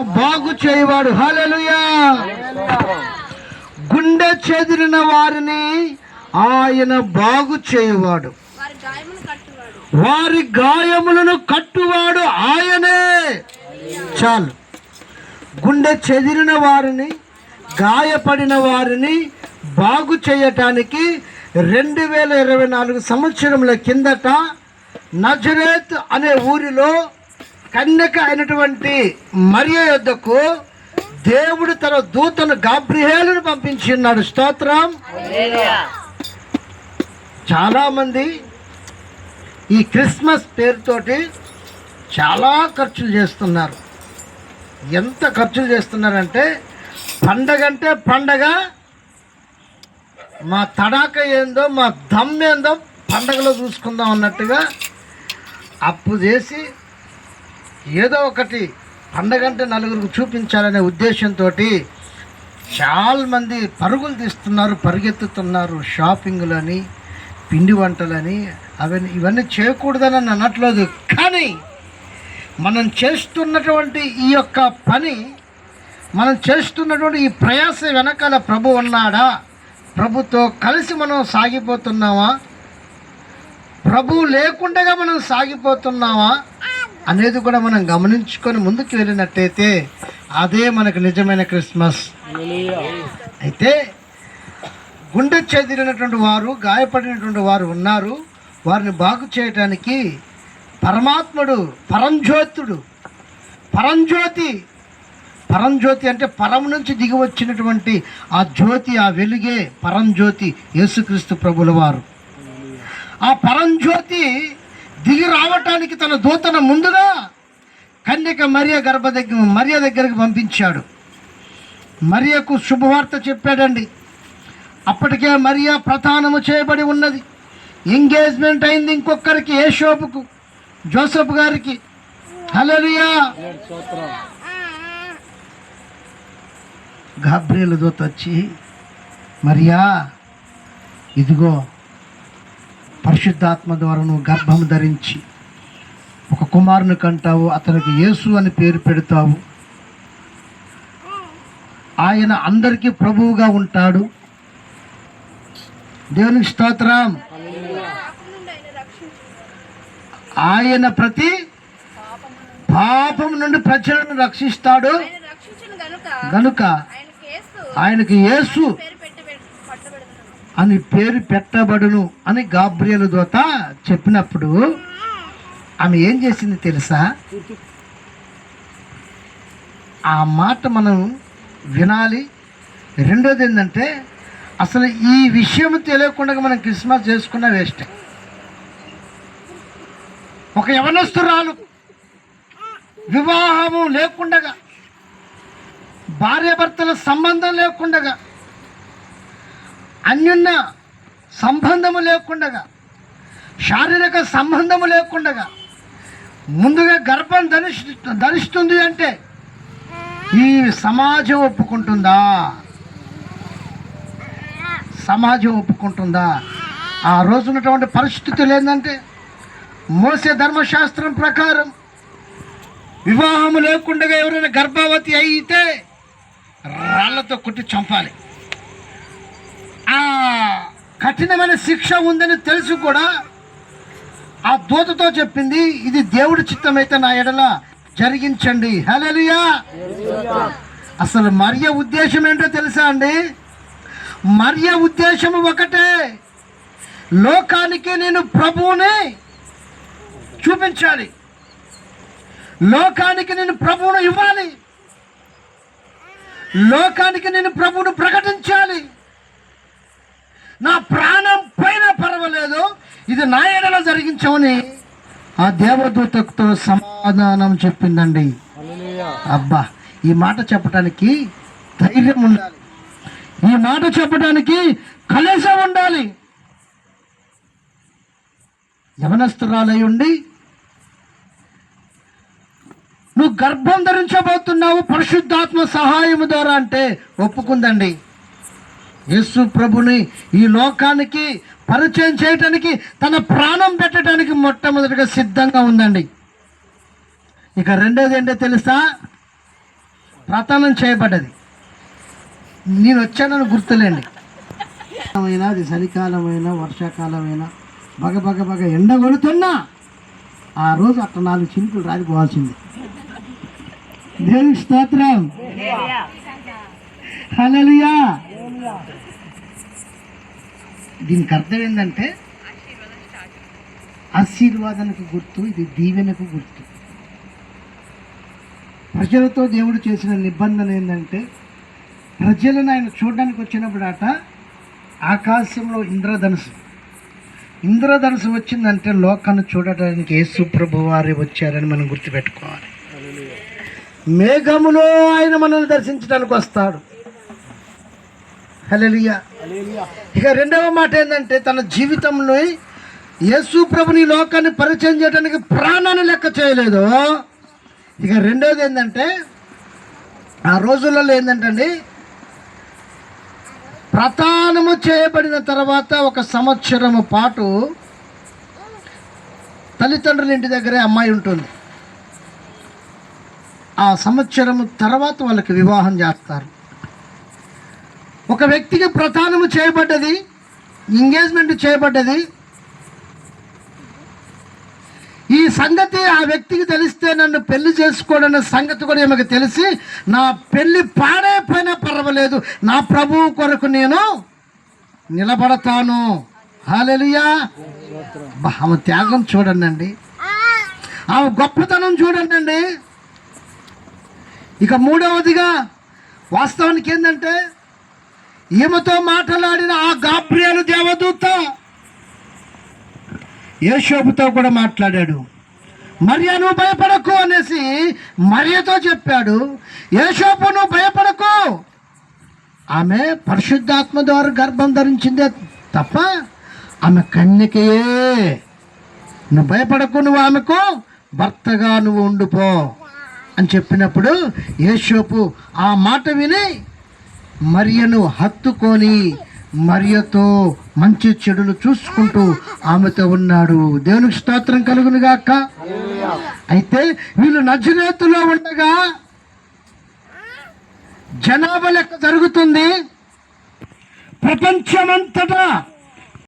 బాగు చేయవాడు. హలలుయా గుండె చెదిరిన వారిని ఆయన బాగు చేయవాడు. వారి గాయములను కట్టువాడు ఆయనే. చాలు. గుండె చెదిరిన వారిని గాయపడిన వారిని బాగు చేయటానికి రెండు వేల ఇరవై నాలుగు సంవత్సరముల కిందట నజరేత్ అనే ఊరిలో కన్యక అయినటువంటి మరియ యొద్దకు దేవుడు తన దూతను గాబ్రిహేలను పంపించి ఉన్నాడు. స్తోత్రం. చాలామంది ఈ క్రిస్మస్ పేరుతోటి చాలా ఖర్చులు చేస్తున్నారు. ఎంత ఖర్చులు చేస్తున్నారంటే పండగ అంటే పండగ మా తడాక ఏందో మా దమ్ ఏందో పండగలో చూసుకుందాం అన్నట్టుగా అప్పు చేసి ఏదో ఒకటి పండగ అంటే నలుగురికి చూపించాలనే ఉద్దేశంతో చాలామంది పరుగులు తీస్తున్నారు పరిగెత్తుతున్నారు షాపింగ్లని పిండి వంటలని అవన్నీ ఇవన్నీ చేయకూడదని అనట్లేదు. కానీ మనం చేస్తున్నటువంటి ఈ యొక్క పని మనం చేస్తున్నటువంటి ఈ ప్రయాస వెనకాల ప్రభు ఉన్నాడా? ప్రభుతో కలిసి మనం సాగిపోతున్నామా? ప్రభు లేకుండా మనం సాగిపోతున్నామా? అనేది కూడా మనం గమనించుకొని ముందుకు వెళ్ళినట్టయితే అదే మనకు నిజమైన క్రిస్మస్. అయితే గుండె చెదిరినటువంటి వారు గాయపడినటువంటి వారు ఉన్నారు. వారిని బాగు చేయటానికి పరమాత్ముడు పరంజ్యోతుడు పరంజ్యోతి పరంజ్యోతి అంటే పరం నుంచి దిగి వచ్చినటువంటి ఆ జ్యోతి ఆ వెలుగే పరంజ్యోతి యేసుక్రీస్తు ప్రభుల వారు ఆ పరంజ్యోతి దిగి రావటానికి తన దూతను ముందుగా కన్యక మరియ గర్భ దగ్గర మరియ దగ్గరికి పంపించాడు. మరియకు శుభవార్త చెప్పాడండి. అప్పటికే మరియా ప్రధానము చేయబడి ఉన్నది. ఎంగేజ్మెంట్ అయింది ఇంకొకరికి ఏ షోపుకు జోసఫ్ గారికి. హలోరియా గాబ్రియల దూత వచ్చి మరియా ఇదిగో పరిశుద్ధాత్మ ద్వారా నువ్వు గర్భం ధరించి ఒక కుమారుని కంటావు అతనికి యేసు అని పేరు పెడతావు. ఆయన అందరికీ ప్రభువుగా ఉంటాడు. దేవునికి స్తోత్రం. ఆయన ప్రతి పాపం నుండి ప్రజలను రక్షిస్తాడు. గనుక ఆయనకి యేసు అని పేరు పెట్టబడును అని గాబ్రియలు దోత చెప్పినప్పుడు ఆమె ఏం చేసింది తెలుసా? ఆ మాట మనం వినాలి. రెండోది ఏంటంటే అసలు ఈ విషయం తెలియకుండా మనం క్రిస్మస్ చేసుకున్న వేస్ట్. ఒక యవనస్తురాలు వివాహము లేకుండగా భార్యాభర్తల సంబంధం లేకుండగా అన్యున్న సంబంధము లేకుండగా శారీరక సంబంధము లేకుండగా ముందుగా గర్భం ధరిస్తు ధరిస్తుంది అంటే ఈ సమాజం ఒప్పుకుంటుందా? సమాజం ఒప్పుకుంటుందా? ఆ రోజున్నటువంటి పరిస్థితులు ఏంటంటే మోసే ధర్మశాస్త్రం ప్రకారం వివాహము లేకుండా ఎవరైనా గర్భవతి అయితే రాళ్ళతో కొట్టి చంపాలి. కఠినమైన శిక్ష ఉందని తెలుసు కూడా ఆ దూతతో చెప్పింది ఇది దేవుడి చిత్తమైతే నా ఎడల జరిగించండి. హల్లెలూయా. అసలు మర్య ఉద్దేశం ఏంటో తెలుసా అండి? మర్య ఉద్దేశం ఒకటే. లోకానికి నేను ప్రభువుని చూపించాలి. లోకానికి నేను ప్రభువును ఇవ్వాలి. లోకానికి నేను ప్రభువును ప్రకటించాలి. నా ప్రాణం పైన పర్వాలేదు. ఇది నా ఎడలో జరిగించమని ఆ దేవదూతతో సమాధానం చెప్పిందండి. అబ్బా ఈ మాట చెప్పడానికి ధైర్యం ఉండాలి. ఈ మాట చెప్పడానికి కలేసం ఉండాలి. యవనస్తురాలై ఉండి నువ్వు గర్భం ధరించబోతున్నావు పరిశుద్ధాత్మ సహాయము ద్వారా అంటే ఒప్పుకుందండి. యేసు ప్రభుని ఈ లోకానికి పరిచయం చేయటానికి తన ప్రాణం పెట్టడానికి మొట్టమొదటిగా సిద్ధంగా ఉందండి. ఇక రెండోది ఏంటో తెలుసా? ప్రతానం చేయబడ్డది. నేను వచ్చానని గుర్తులేండి. అయినా అది చలికాలమైనా వర్షాకాలమైనా బగ బగ బగ ఎండ కొడుతున్నా ఆ రోజు అట్లా నాలుగు చినుకులు రాలిపోవాల్సింది. దేవుని స్తోత్రం. హల్లెలూయా. దీనికి అర్థం ఏంటంటే ఆశీర్వాదానికి గుర్తు ఇది దీవెనకు గుర్తు. ప్రజలతో దేవుడు చేసిన నిబంధన ఏంటంటే ప్రజలను ఆయన చూడడానికి వచ్చినప్పుడు అట ఆకాశంలో ఇంద్రధనుసు. ఇంద్రధనుసు వచ్చిందంటే లోకాన్ని చూడడానికి యేసు ప్రభు వారి వచ్చారని మనం గుర్తుపెట్టుకోవాలి. మేఘములో ఆయన మనల్ని దర్శించడానికి వస్తాడు. హల్లెలూయా. ఇక రెండవ మాట ఏంటంటే తన జీవితంలో యేసు ప్రభుని లోకాన్ని పరిచయం చేయడానికి ప్రాణాన్ని లెక్క చేయలేదు. ఇక రెండవది ఏంటంటే ఆ రోజులలో ఏంటంటే ప్రధానము చేయబడిన తర్వాత ఒక సంవత్సరము పాటు తల్లిదండ్రుల ఇంటి దగ్గరే అమ్మాయి ఉంటుంది. ఆ సంవత్సరము తర్వాత వాళ్ళకి వివాహం చేస్తారు. ఒక వ్యక్తికి ప్రధానము చేయబడ్డది ఎంగేజ్మెంట్ చేయబడ్డది. ఈ సంగతి ఆ వ్యక్తికి తెలిస్తే నన్ను పెళ్ళి చేసుకోడన్న సంగతి కూడా ఈమెకు తెలిసి నా పెళ్ళి పాడైపోయినా పర్వాలేదు నా ప్రభువు కొరకు నేను నిలబడతాను. హాలెలుయా ఆమె త్యాగం చూడండి ఆమె గొప్పతనం చూడండి ఇక మూడవదిగా వాస్తవానికి ఏంటంటే ఈమెతో మాట్లాడిన ఆ గాబ్రియలు దేవదూత. యేషోబుతో కూడా మాట్లాడాడు. మరియా నువ్వు భయపడకు అనేసి మరియతో చెప్పాడు. యేషోపు నువ్వు భయపడకు. ఆమె పరిశుద్ధాత్మ ద్వారా గర్భం ధరించిందే తప్ప ఆమె కన్యకయే. నువ్వు భయపడకు నువ్వు ఆమెకు భర్తగా నువ్వు ఉండిపో అని చెప్పినప్పుడు యేషోపు ఆ మాట విని మరియను హత్తుకొని మరియతో మంచి చెడులు చూసుకుంటూ ఆమెతో ఉన్నాడు. దేవునికి స్తోత్రం కలుగునుగాక అయితే వీళ్ళు నజరేతులో ఉండగా జనాభా లెక్క జరుగుతుంది. ప్రపంచమంతటా